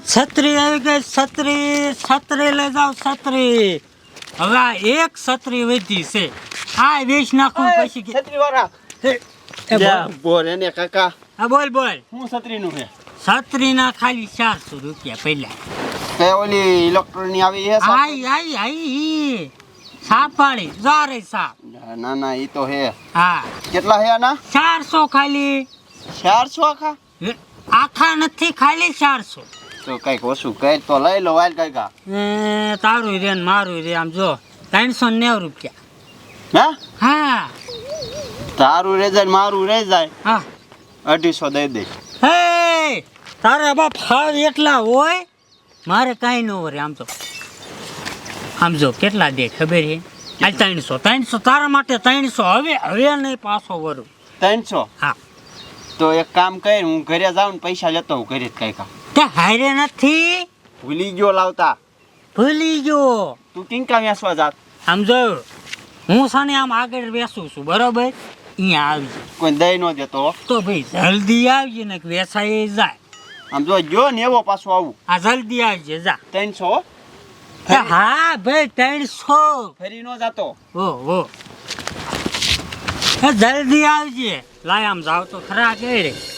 છત્રી આવી ગઈ છત્રી છત્રી લઈ જાઓ છત્રી. હવે આ એક છત્રી વધી છે. આ વેચ નાખું પછી છત્રી વાળા બોલ. એને કાકા. હા બોલ બોલ. હું છત્રી નું છે? છત્રી ના ખાલી ચારસો રૂપિયા પહેલા. કે ઓલી ઇલેક્ટ્રોનિક આવી છે આઈ આઈ આઈ સાપાળી જારે સાપ. ના ના ઈ તો હે હા. કેટલા હે આના? ચારસો ખાલી. ચારસો આખા? આખા નથી ખાલી ચારસો. તો કંઈક ઓછું કઈ તો લઈ લો વાલ કંઈક એ તારું રે ને મારું રે આમ જો ત્રણસો નેવું રૂપિયા. હા? હા. તારું રે જાય મારું રે જાય. હા. અઢીસો દઈ દે. હે તારે બાપ ફાવ એટલા હોય મારે કાંઈ ન હોય આમ તો. આમ જો કેટલા દે ખબર છે આ ત્રણસો ત્રણસો તારા માટે ત્રણસો હવે હવે નહીં પાછો વરું. ત્રણસો? હા. તો એક કામ કર હું ઘરે જાઉં ને પૈસા લેતો હું ઘરે જ કાકા તે હારે નથી. ભૂલી ગયો લાવતા. ભૂલી ગયો. તું કિંકા વેસવા જાત? આમ જો હું સાને આમ આગળ બેસું છું બરોબર? અહીંયા આવજે કોઈ દઈ ન દેતો તો ભાઈ જલ્દી આવજે ને વેસાઈ જાય. આમ જો ગયો ને એવો પાછો આવું. આ જલ્દી આવજે જા. ત્રણસો? હો. ભાઈ ત્રણસો. ફરી ન જાતો. ઓ ઓ. જલ્દી આવજે. લાય આમ જાવ તો ખરા કે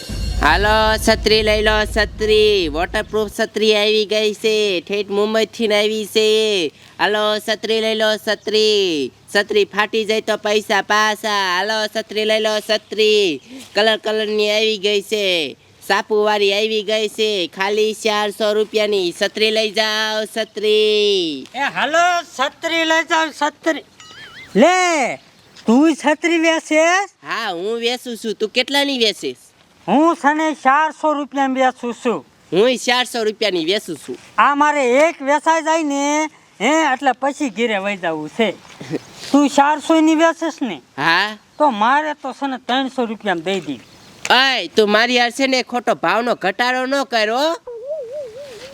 હાલો છત્રી લઈ લો છત્રી. વોટરપ્રૂફ છત્રી આવી ગઈ છે. ઠેઠ મુંબઈથી આવી છે. હાલો છત્રી લઈ લો છત્રી. છત્રી ફાટી જાય તો પૈસા પાછા. હાલો છત્રી લઈ લો છત્રી. કલર કલરની આવી ગઈ છે. સાપુવાળી આવી ગઈ છે. ખાલી ચારસો રૂપિયાની. છત્રી લઈ જાઓ છત્રી. એ હાલો છત્રી લઈ જાવ છત્રી. લે તું છત્રી વેચેસ હા હું વેચું છું. તું કેટલાની વેચીશ? હું સને ચારસો રૂપિયા વેચું છું. હું ચારસો રૂપિયાની વેચું છું. આ મારે એક વેચાઈ જાય ને હે એટલે પછી ઘીરે વહી જવું છે. તું ચારસો ની વેચીશ ને હા? તો મારે તો છે ને ત્રણસો રૂપિયા દઈ દી. અય તું મારી હાર છે ને ખોટો ભાવનો ઘટાડો ન કરો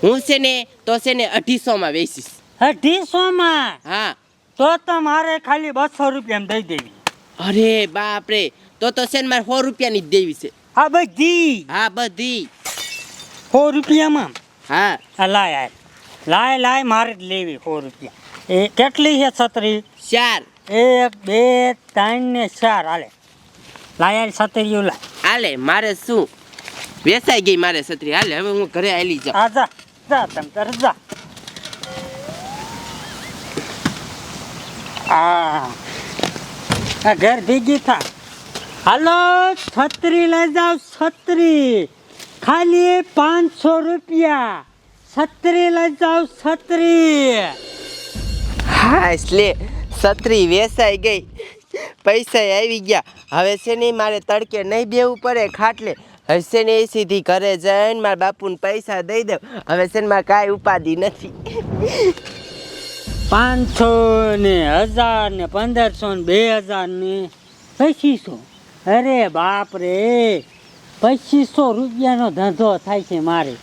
હું છે ને તો છે ને અઢીસો માં વેચીશ. અઢીસો માં હા. તો તો મારે ખાલી બસો રૂપિયા દઈ દેવી. અરે બાપ રે તો તો છે ને મારે સો રૂપિયાની જ દેવી છે. આ બધી? હા બધી. સો રૂપિયામાં? હા. આ લાય આય લાય લાય મારે જ લેવી સો રૂપિયા. એ કેટલી છે છત્રી? ચાર. એક બે ત્રણ ને ચાર. હાલે. લાય છત્રી છત્રીઓ લાય. હાલે મારે શું? વેસાઈ ગઈ મારે છત્રી. હાલે હવે હું ઘરે આવેલી જાઉં. હા જા જા તમ તારે જા. આ આ ઘર ભેગી થા. હાલો છત્રી લઈ જાઓ છત્રી. ખાલી પાંચસો રૂપિયા. છત્રી લઈ જાઓ છત્રી. હા એટલે છત્રી વેસાઈ ગઈ. પૈસા આવી ગયા. હવે છે ને મારે તડકે નહીં બેવું પડે ખાટલે. હવે છે ને એ સીધી ઘરે જઈને મારા બાપુને પૈસા દઈ દઉં. હવે છે ને મારે કાંઈ ઉપાધિ નથી. પાંચસો ને હજાર ને પંદરસો ને બે હજાર ને પચીસો. અરે બાપ રે પચીસો રૂપિયાનો ધંધો થાય છે મારે.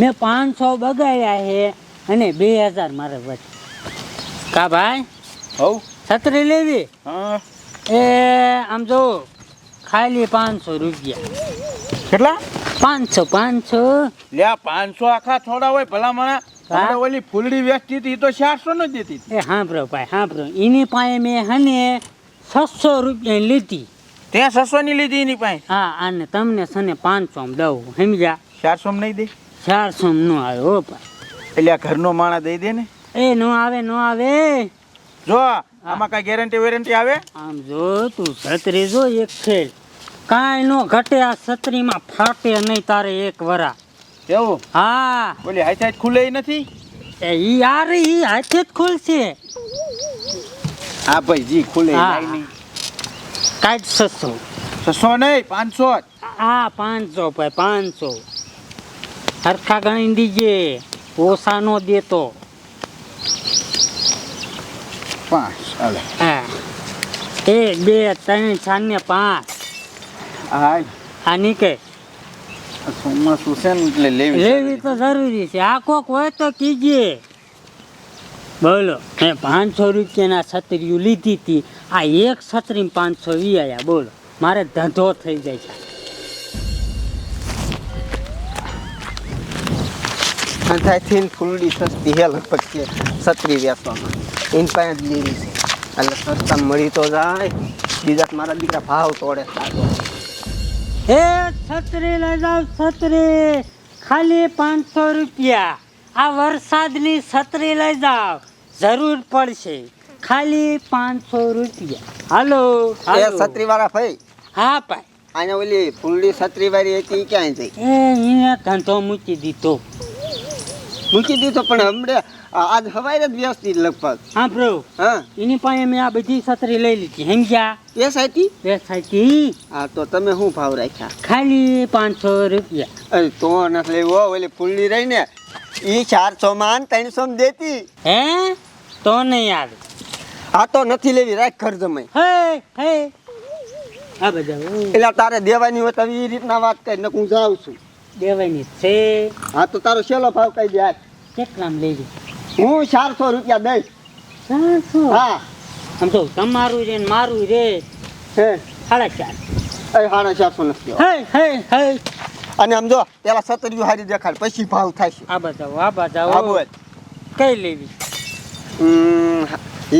મેં પાંચસો બગાડ્યા છે અને બે હજાર મારે બચે કા ભાઈ? હવ છત્રી લેવી? હા. એ આમ જો ખાલી પાંચસો રૂપિયા. કેટલા? પાંચસો પાંચસો. લ્યા પાંચસો આખા થોડા હોય ભલા મને. ઓલી ફૂલડી વેચતી હતી તો ચારસો નો જ દેતી. એ સાંભળો ભાઈ સાંભળો. એની પાસે મેં હને છસો રૂપિયા લીધી. ત્યાં છસો ની લીધી એની પાસે? હા અને તમને સને પાંચસો દઉં સમજ્યા? ચારસો નહીં દે? ચારસો નો આવે હો એટલે આ ઘરનો માણા દઈ દે ને? એ નો આવે નો આવે. જો આમાં કઈ ગેરંટી વેરંટી આવે? આમ જો તું છત્રી જો એક ખેલ. કાંઈ નો ઘટે આ છત્રીમાં ફાટે નહીં તારે એક વરા. એવું? હા. ઓલી હાથ હાથ ખુલે નથી? એ ઈ યાર ઈ હાથે જ ખુલશે. હા ભાઈ જી ખુલે. નહીં કાંઈ છસો છસો નહીં પાંચસો હા આ પાંચસો ભાઈ પાંચસો. હરખા ગણી દીજે ઓછા નો દેતો. પાંચ હા. એક બે ત્રણ ચાર ને પાંચ. હા આ નીકળે. ચોમાસું છે ને એટલે લેવી લેવી તો જરૂરી છે. આ કોક હોય તો કીજે. બોલો મેં પાંચસો રૂપિયાના છત્રીઓ લીધી હતી. આ એક છત્રી પાંચસો વી આયા બોલો. મારે ધંધો થઈ જાય છે. અંધાથી ફૂલડી સસ્તી હે લગભગ કે છત્રી વેચવામાં. એની પાસે જ લેવી છે. એટલે સસ્તા મળી તો જાય. બીજા મારા દીકરા ભાવ તોડે હે છત્રી લઈ જાવ છત્રી. ખાલી પાંચસો રૂપિયા. આ વરસાદની છત્રી લઈ જાવ જરૂર પડશે. ખાલી પાંચસો રૂપિયા. હાલો એ. છત્રી વાળા ભાઈ? હા ભાઈ. આને ઓલી ફૂલડી છત્રી વાળી હતી ઈ ક્યાંય જઈ? એ અહીંયા ધંધો મૂકી દીધો. મૂકી દીધો પણ હમણે આજ હવારે જ વ્યવસ્થિત લગભગ. હા બ્રો હા. એની પાસે મેં આ બધી છત્રી લઈ લીધી સમજ્યા? એ સાચી વેસાઈથી. હા તો તમે શું ભાવ રાખ્યા? ખાલી પાંચસો રૂપિયા. અરે તો નથી લેવો ઓલી ફૂલડી રહી ને એ ચારસો માં ત્રણસો માં દેતી. હે? તો નહીં આવે. આ તો નથી લેવી રાખ ઘર જમાઈ હે. હે આ બધા એટલે તારે દેવાની હોય તો એ રીતના વાત કરી ને હું જાઉં છું. દેવાની છે. હા તો તારો છેલ્લો ભાવ કહી દે આજ. કેટલા લેજો? હું ચારસો રૂપિયા દઈશ. ચારસો? હા. આમ તો તમારું રે ને મારું રે હે. સાડા ચાર. એ સાડા ચારસો નથી. હે હે હે. અને આમ જો પેલા સતરિયું હારી દેખાડ પછી ભાવ થાય આ બધા આ બોલ. કઈ લેવી?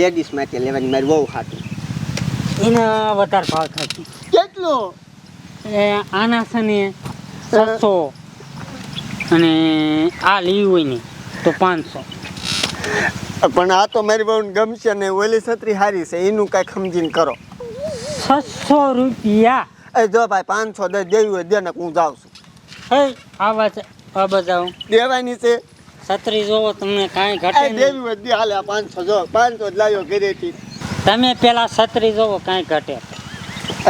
લેડીઝ માટે લેવાની મારી બહુ ખાતું. એને વધારે ભાવ થશે કેટલો? એ આના છે ને અને આ લેવી હોય ને તો પાંચસો. પણ આ તો મારી બહુ ગમશે ને ઓલી છત્રી હારી છે એનું કાંઈ સમજીને કરો. છસો રૂપિયા? એ જો ભાઈ પાંચસો દસ દેવી હોય દે ને હું જાઉં છું. હે આ વાત આ બધા દેવાની છે? છત્રી જોવો તમને કાંઈ ઘટે દેવી વધી હાલે પાંચસો જો પાંચસો જ લાવ્યો ઘરેથી. તમે પેલા છત્રી જોવો કાંઈ ઘટે.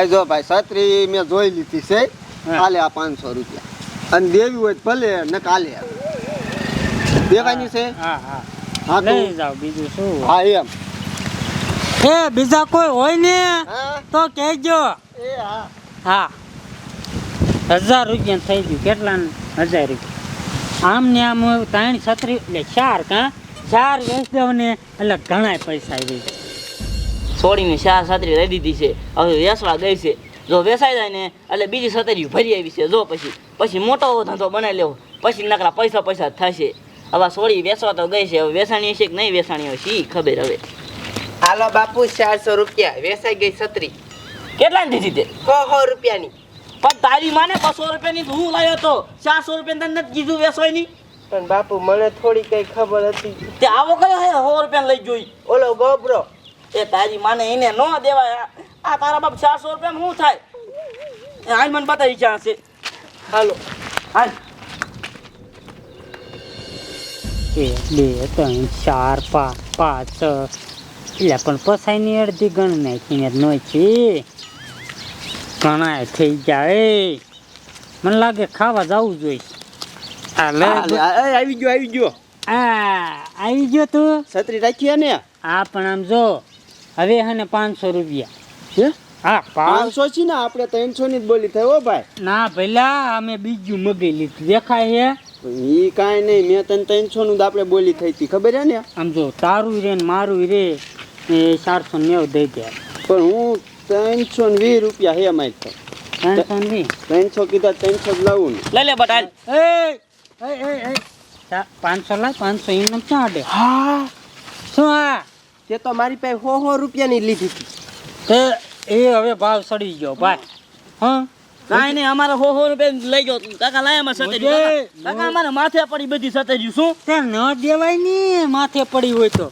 એ જો ભાઈ છત્રી મેં જોઈ લીધી છે. હાલે આ પાંચસો રૂપિયા. અને દેવી હોય ભલે ને કાલે દેવાની છે? હા હા હા. લઈ જાઓ બીજું શું હા એમ. એ બીજા કોઈ હોય ને તો કહેજો. એ હા. હા. હજાર રૂપિયા થઈ ગયું. કેટલા હજાર રૂપિયા. આમ ને આમ ત્રણ છત્રી એટલે ચાર કાં? ચાર વેચ દઉં ને એટલે ઘણા પૈસા આવી છોડીને ચાર છત્રી લઈ દીધી છે. હવે વેસવા ગઈ છે. જો વેસાઈ જાય ને એટલે બીજી છત્રી ભરી આવી છે. જો પછી પછી મોટો ધંધો બનાવી લેવો. પછી નકરા પૈસા પૈસા થશે. હવે સોળી વેસવા તો ગઈ છે. હવે વેસાણી હશે કે નહીં વેસાણી હશે શી ખબર હવે. હાલો બાપુ ચારસો રૂપિયા. વેસાઈ ગઈ છત્રી. કેટલાની દીધી તે? સો સો રૂપિયાની. પણ તારી માને બસો રૂપિયાની તો હું લાવ્યો તો ચારસો રૂપિયા તને નથી કીધું વેસવાની પણ બાપુ મને થોડી કઈ ખબર હતી. તે આવો કયો હે? સો રૂપિયા લઈ જોઈ. ઓલો ગોબરો. એ તારી માને એને ન દેવાય. આ તારા બાપ ચારસો રૂપિયા શું થાય? એ હાલ મને બતાવી ક્યાં છે. હાલો. હાલ. એક બે ત્રણ ચાર પાંચ પાંચ છ. એટલે પણ પસાઈની અડધી ગણ નાખીને જ નો છે. ઘણા થઈ જાય એ. મને લાગે ખાવા જવું જોઈએ. આ લે એ આવી ગયો આવી ગયો. આ આવી ગયો તું? છત્રી રાખી ને? હા પણ આમ જો હવે હને પાંચસો રૂપિયા. હે? હા પાંચ પાંચસો છે ને આપણે ત્રણસો ની જ બોલી થઈ હો ભાઈ. ના ભલા અમે બીજું મગી લીધું. દેખાય છે ઈ કાંઈ નહીં મેં તને ત્રણસો નું આપણે બોલી થઈ હતી. ખબર હે ને? આમ જો તારું રે ને મારું રે એ ચારસો નેવું દઈ દે. પણ હું ત્રણસો ને વીસ રૂપિયા હે મારી તો. ત્રણસો ને વીસ. ત્રણસો કીધા ત્રણસો જ લાવું ને. લઈ લે બટાલ એ એ એ એ. પાંચસો લાય પાંચસો એમને ક્યાં અડે હા. શું આ? તે તો મારી પાસે સો સો રૂપિયાની લીધી હતી. તે એ હવે ભાવ સડી ગયો ભાઈ. હા? કાંઈ નહીં અમારે સો સો રૂપિયા લઈ ગયો. કાકા લાય અમારે સતરી કાકા અમારે માથે પડી બધી સતરી શું? તે ન દેવાય ને માથે પડી હોય તો.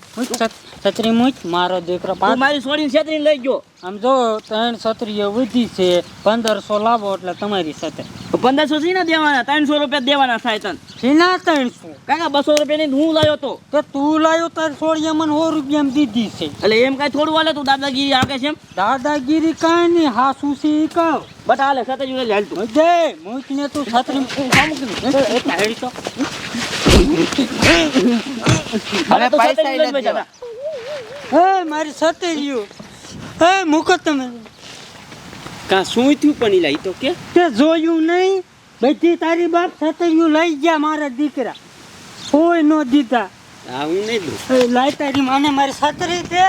છત્રી મૂક મારો દીકરો મારી સોડી છત્રી લઈ ગયો. આમ જો ત્રણ છત્રીઓ વધી છે પંદરસો લાવો એટલે તમારી સાથે. પંદરસો થી ના દેવાના? ત્રણસો રૂપિયા દેવાના થાય તન. સીના ત્રણસો? કાકા બસો રૂપિયાની ની હું લાવ્યો તો. તો તું લાયો તાર સોળિયા મને સો રૂપિયામાં દીધી છે. એટલે એમ કાંઈ થોડું હાલે તું? દાદાગીરી આગે છે એમ? દાદાગીરી કઈ નહીં હાસુ છે ઈ કહું બટ હાલે સાથે જોડે લે હાલ તું. દે મૂકને તું છત્રી એ તાળી તો હવે પૈસા એ મારી છત્રીઓ એ મૂકો તમે. કાં શું થયું પણ ઈ તો કે? તે જોયું નહીં? બધી તારી બાપ છત્રીઓ લઈ ગયા મારા દીકરા. કોઈ નો દીધા. હા હું નહીં દઉં. લાય તારી માને મારી છત્રી દે.